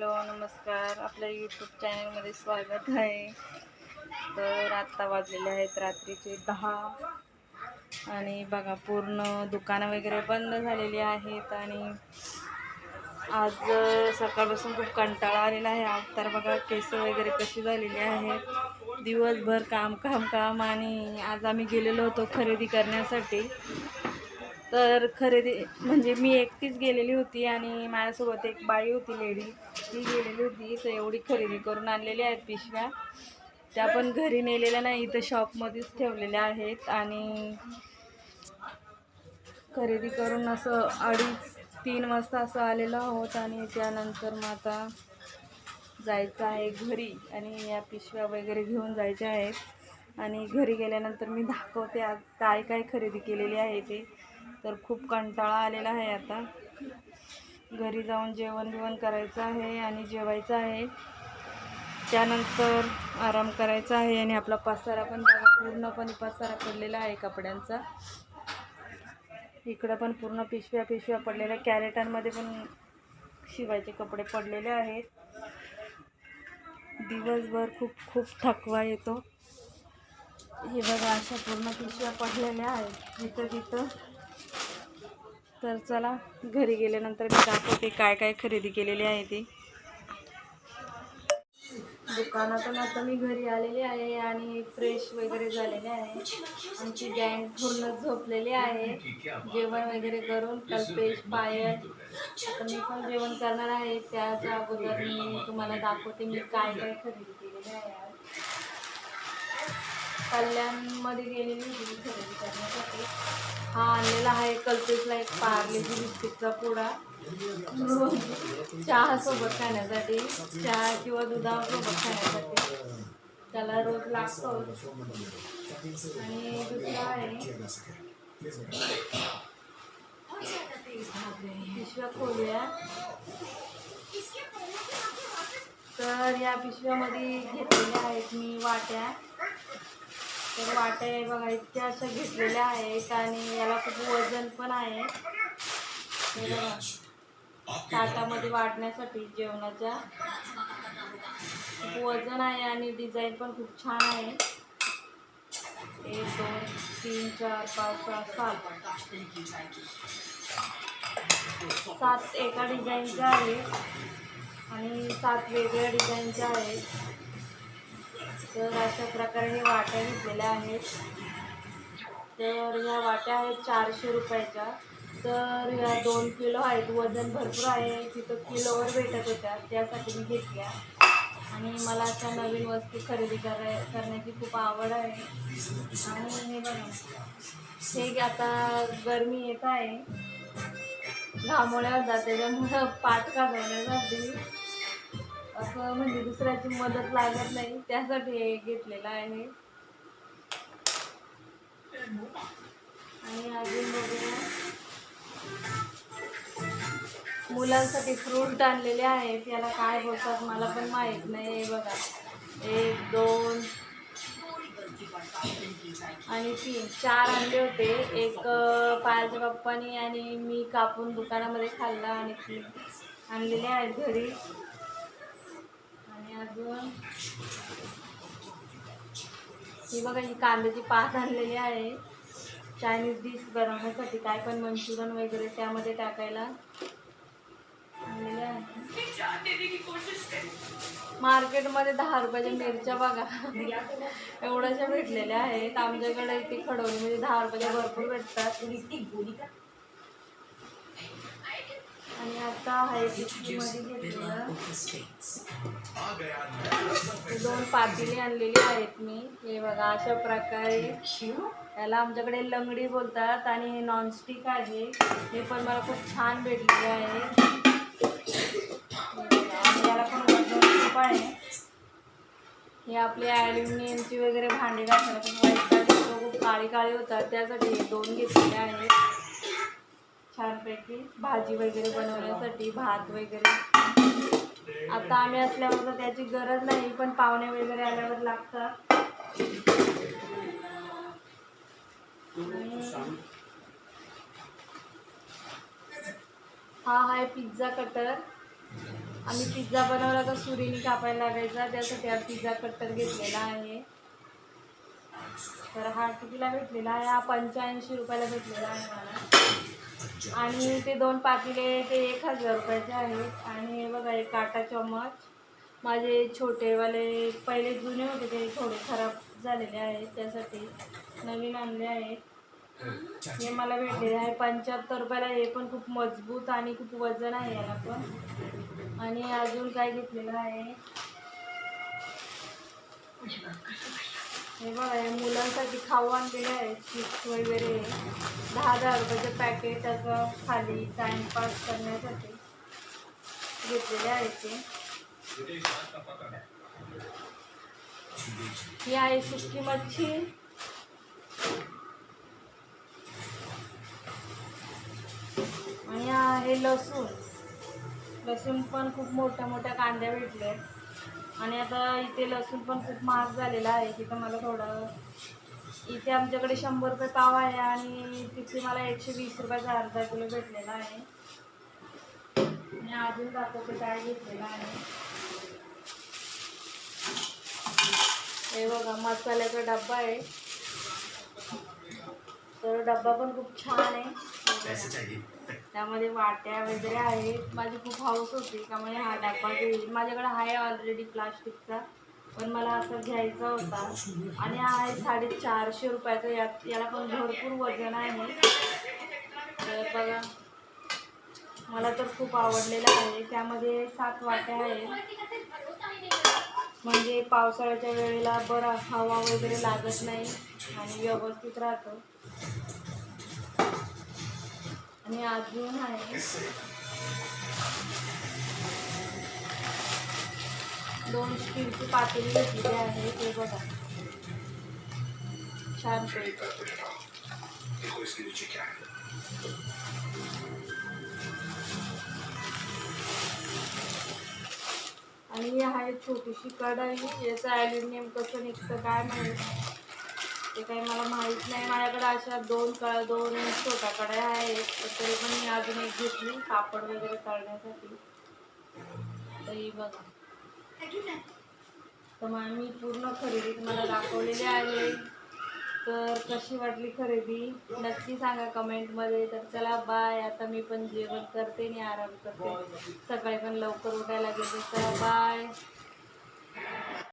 Hello नमस्कार. आपल्या YouTube चॅनलमध्ये स्वागत आहे. तर आत्ता वाजलेले आहेत रात्रीचे दहा. आणि बघा पूर्ण दुकानं वगैरे बंद झालेली आहेत आणि आज सकाळपासून खूप कंटाळा आलेला आहे. आज तर बघा केस वगैरे कशी झालेली आहेत. दिवसभर काम काम काम आणि आज आम्ही गेलेलो होतो खरेदी करण्यासाठी. तर खरेदी म्हणजे मी एकटीच गेलेली होती आणि माझ्यासोबत एक बाई होती लेडी. ती गेलेली होती तर एवढी खरेदी करून आणलेली आहेत पिशव्या. त्या पण घरी नेलेल्या नाही इथं शॉपमध्येच ठेवलेल्या आहेत आणि खरेदी करून असं अडीच तीन वाजता असं आलेलो आहोत आणि त्यानंतर मग आता जायचं आहे घरी आणि या पिशव्या वगैरे घेऊन जायच्या आहेत. आणि घरी गेल्यानंतर मी दाखवते आज काय काय खरेदी केलेली आहे ते. तर खूप कंटाळा आलेला आहे आता. घरी जाऊन जेवण बिवण करायचं आहे आणि जेवायचं आहे. त्यानंतर आराम करायचा आहे आणि आपला पसारा पण बघा पूर्णपणे पसारा पडलेला आहे कपड्यांचा. इकडं पण पूर्ण पिशव्या पिशव्या पडलेल्या कॅरेटांमध्ये पण शिवायचे कपडे पडलेले आहेत. दिवसभर खूप खूप थकवा येतो. हे बघा अशा पूर्ण पिशव्या पडलेल्या आहेत. जिथं तिथं तर चला घरी गेल्यानंतर मी दाखवते काय काय खरेदी केलेली आहे ती. दुकानातून आता मी घरी आलेली आहे आणि फ्रेश वगैरे झालेले आहे. आमची गँग पूर्ण झोपलेली आहे. जेवण वगैरे करून कल्पेश पायल आता मी पण जेवण करणार आहे. त्याच्या अगोदर मी तुम्हाला दाखवते मी काय काय खरेदी केलेली आहे कल्याणमध्ये गेलेली होती मी खरेदी करण्यासाठी. हा आणलेला आहे कल्पेशला एक पार्लेजी बिस्किटचा पुडा. रोज चहासोबत खाण्यासाठी चहा किंवा दुधासोबत खाण्यासाठी. त्याला रोज लागतो. आणि दुसरा आहे. पिशव्या खोलूया. तर या पिशव्यामध्ये घेतलेल्या आहेत मी वाट्या. तर वाट्या हे बघा इतक्या अशा घेतलेल्या आहेत आणि याला खूप वजन पण आहे. ताटामध्ये वाढण्यासाठी जेवणाच्या खूप वजन आहे आणि डिझाईन पण खूप छान आहे. एक दोन तीन चार पाच सहा सात. सात एका डिझाईनच्या आहेत आणि सात वेगळ्या डिझाईनच्या आहेत. तर अशा प्रकारे हे वाट्या घेतलेल्या आहेत. तर ह्या वाट्या आहेत चारशे रुपयाच्या. तर ह्या दोन किलो आहेत. वजन भरपूर आहे. तिथं किलोवर भेटत होत्या. त्यासाठी मी घेतल्या. आणि मला अशा नवीन वस्तू खरेदी कराय करण्याची खूप आवड आहे. आणि हे बघा. हे आता गरमी येत आहे. घामोळ्या जाते त्यामुळं पाठ काढवण्यासाठी असं म्हणजे दुसऱ्याची मदत लागत नाही त्यासाठी हे घेतलेलं आहे. आणि अजून बघूया. मुलांसाठी फ्रूट आणलेले आहेत याला काय बोलतात मला पण माहीत नाही हे बघा. एक दोन आणि तीन चार आणले होते. एक पायाच्या पप्पानी आणि मी कापून दुकानामध्ये खाल्ला आणि तीन आणलेले आहेत घरी. अजून. ही बघा ही कांद्याची पात आणलेली आहे. चायनीज डिश बनवण्यासाठी काय पण मंचुरियन वगैरे त्यामध्ये टाकायला आणलेले आहे. मार्केटमध्ये दहा रुपयाच्या मिरच्या बघा. एवढ्याशा भेटलेल्या आहेत. आमच्याकडे इथे म्हणजे दहा रुपयाच्या भरपूर भेटतात. आणि आता आहे दोन पातेली आणलेली आहेत मी. हे बघा अशा प्रकारे याला आमच्याकडे लंगडी बोलतात आणि हे नॉनस्टिक आहे. हे पण मला खूप छान भेटलेले आहे. याला पण खूप आहे. हे आपले ॲल्युमिनियमची वगैरे भांडी घासायला खूप काळी काळी होतात. त्यासाठी दोन घेतलेले आहेत. छानपैकी भाजी वगैरे बनवण्यासाठी भात वगैरे. आता आम्ही असल्यावर तर त्याची गरज नाही पण पाहुणे वगैरे आल्यावर लागतात आणि हा आहे पिझ्झा कटर आम्ही पिझ्झा बनवला तर सुरीने कापायला लागायचा. त्यासाठी हा पिझ्झा कटर घेतलेला आहे. तर हा कितीला भेटलेला आहे? हा पंच्याऐंशी रुपयाला भेटलेला आहे मला. आणि ते दोन पातेले ते एक हजार रुपयाचे आहेत. आणि हे बघा एक काटा चम्मच. माझे छोटेवाले पहिले जुने होते ते थोडे खराब झालेले आहेत. त्यासाठी नवीन आणले आहेत. हे मला भेटलेले आहे. पंच्याहत्तर रुपयाला हे पण खूप मजबूत आणि खूप वजन आहे याला पण. आणि अजून काय घेतलेलं आहे? हे बघा या मुलांसाठी खाऊ आणलेले आहे चिप्स वगैरे. दहा दहा रुपयाचं पॅकेट असं खाली टाइमपास करण्यासाठी घेतलेले आहे ते. ही आहे सुकी मच्छी. आणि हा आहे लसूण. लसूण पण खूप मोठ्या मोठ्या कांद्या भेटले आणि आता इथे लसूण पण खूप महाग झालेला आहे तिथं मला थोडं इथे आमच्याकडे शंभर रुपये पाव आहे आणि तिथे मला एकशे वीस रुपयाचा अर्धा किलो भेटलेला आहे. आणि अजून दाखवते काय घेतलेला आहे. हे बघा मसाल्याचा डब्बा आहे. तर डब्बा पण खूप छान आहे. त्यामध्ये वाट्या वगैरे आहेत. माझी खूप हाऊस होती त्यामुळे हा डब्बा घेईल. माझ्याकडे आहे ऑलरेडी प्लास्टिकचा पण मला असं घ्यायचा होता. आणि हा आहे साडेचारशे रुपयाचा. यात याला पण भरपूर वजन आहे. तर बघा मला तर खूप आवडलेलं आहे. त्यामध्ये सात वाट्या आहेत. म्हणजे पावसाळ्याच्या वेळेला बरं हवा वगैरे लागत नाही आणि व्यवस्थित राहतं. आणि अजून आहे. दोन स्टीलची पातेली घेतलेली आहे ते बघा. छान पैकी. आणि आहे छोटीशी कढाई. याचं ॲल्युमिनियम कसं निघतं काय माहीत ते काही मला माहीत नाही. माझ्याकडे अशा दोन क दोन छोट्या कढया आहेत. तर तरी पण मी अजून एक घेतली कापड वगैरे तळण्यासाठी. तर ही बघा. तर मग मी पूर्ण खरेदी तुम्हाला दाखवलेली आहे. तर कशी वाटली खरेदी? नक्की सांगा कमेंटमध्ये. तर चला बाय आता मी पण जेवण करते आणि आराम करते. सकाळी पण लवकर उठायला लागेल तर चला बाय